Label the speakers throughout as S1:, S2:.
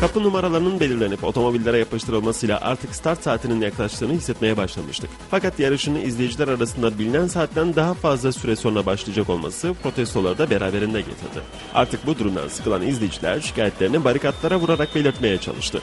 S1: Kapı numaralarının belirlenip otomobillere yapıştırılmasıyla artık start saatinin yaklaştığını hissetmeye başlamıştık. Fakat yarışın izleyiciler arasında bilinen saatten daha fazla süre sonra başlayacak olması protestoları da beraberinde getirdi. Artık bu durumdan sıkılan izleyiciler şikayetlerini barikatlara vurarak belirtmeye çalıştı.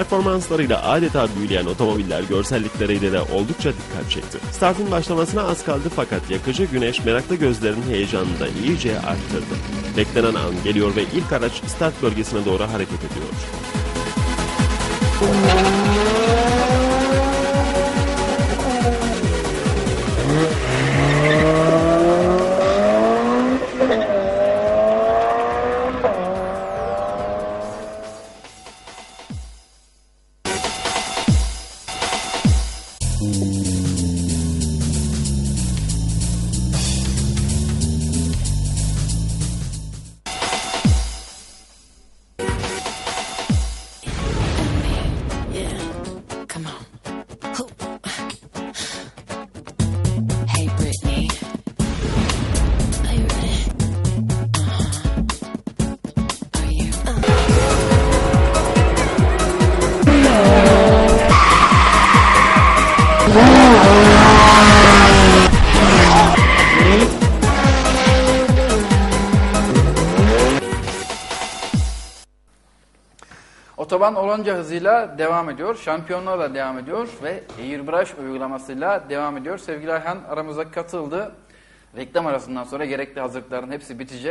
S1: Performanslarıyla adeta büyüleyen otomobiller görsellikleriyle de oldukça dikkat çekti. Startın başlamasına az kaldı fakat yakıcı güneş meraklı gözlerin heyecanını da iyice arttırdı. Beklenen an geliyor ve ilk araç start bölgesine doğru hareket ediyor.
S2: Música
S3: Otoban olanca hızıyla devam ediyor. Şampiyonlar da devam ediyor ve Airbrush uygulamasıyla devam ediyor. Sevgili Ayhan aramıza katıldı. Reklam arasından sonra gerekli hazırlıkların hepsi bitecek.